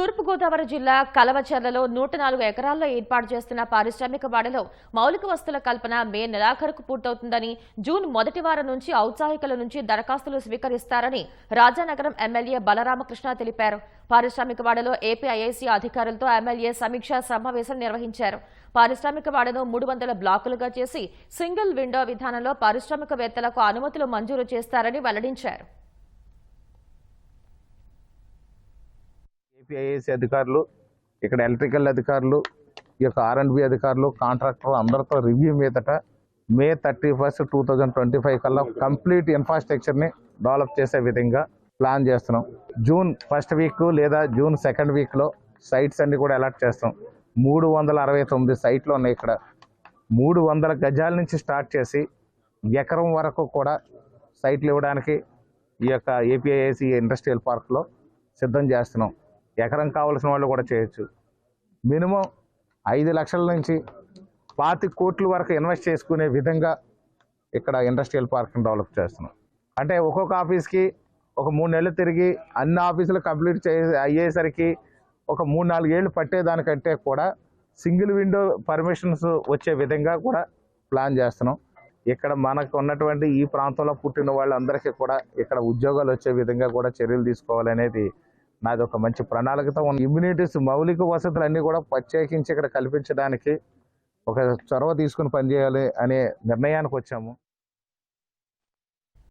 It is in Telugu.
తూర్పుగోదావరి జిల్లా కలవచర్లలో నూట నాలుగు ఎకరాల్లో ఏర్పాటు చేస్తున్న పారిశ్రామిక వాడలో మౌలిక వస్తుల కల్పన మే నెలాఖరుకు పూర్తవుతుందని జూన్ మొదటి వారం నుంచి ఔత్సాహికుల నుంచి దరఖాస్తులు స్వీకరిస్తారని రాజానగరం ఎమ్మెల్యే బలరామకృష్ణ తెలిపారు. పారిశ్రామిక వాడలో ఏపీఐఐసీ అధికారులతో ఎమ్మెల్యే సమీక్షా సమావేశం నిర్వహించారు. పారిశ్రామిక వాడను మూడు వందల బ్లాకులుగా చేసి సింగిల్ విండో విధానంలో పారిశ్రామికవేత్తలకు అనుమతులు మంజూరు చేస్తారని వెల్లడించారు. ఏపీఐఏసీ అధికారులు ఇక్కడ ఎలక్ట్రికల్ అధికారులు ఈ యొక్క ఆర్ అండ్ బి అధికారులు కాంట్రాక్టర్ అందరితో రివ్యూ మీదట May thirty first two thousand twenty five కల్లా కంప్లీట్ ఇన్ఫ్రాస్ట్రక్చర్ని డెవలప్ చేసే విధంగా ప్లాన్ చేస్తున్నాం. జూన్ ఫస్ట్ వీక్ లేదా జూన్ సెకండ్ వీక్లో సైట్స్ అన్ని కూడా అలాట్ చేస్తాం మూడు వందల అరవై తొమ్మిది సైట్లు ఉన్నాయి ఇక్కడ. మూడు వందల గజాల నుంచి స్టార్ట్ చేసి ఎకరం వరకు కూడా సైట్లు ఇవ్వడానికి ఈ యొక్క ఏపీఐఏసీ ఇండస్ట్రియల్ పార్క్లో సిద్ధం చేస్తున్నాం. ఎకరం కావాల్సిన వాళ్ళు కూడా చేయొచ్చు. మినిమం ఐదు లక్షల నుంచి పాతి కోట్ల వరకు ఇన్వెస్ట్ చేసుకునే విధంగా ఇక్కడ ఇండస్ట్రియల్ పార్క్ని డెవలప్ చేస్తున్నాం. అంటే ఒక్కొక్క ఆఫీస్కి ఒక మూడు నెలలు తిరిగి అన్ని ఆఫీసులు కంప్లీట్ చే అయ్యేసరికి ఒక మూడు నాలుగు ఏళ్ళు పట్టేదానికంటే కూడా సింగిల్ విండో పర్మిషన్స్ వచ్చే విధంగా కూడా ప్లాన్ చేస్తున్నాం. ఇక్కడ మనకు ఉన్నటువంటి ఈ ప్రాంతంలో పుట్టిన వాళ్ళందరికీ కూడా ఇక్కడ ఉద్యోగాలు వచ్చే విధంగా కూడా చర్యలు తీసుకోవాలనేది నాది ఒక మంచి ప్రణాళికతో ఉన్న ఇమ్యూనిటీస్ మౌలిక వసతులు అన్నీ కూడా ప్రత్యేకించి ఇక్కడ కల్పించడానికి ఒక చొరవ తీసుకుని పనిచేయాలి అనే నిర్ణయానికి వచ్చాము.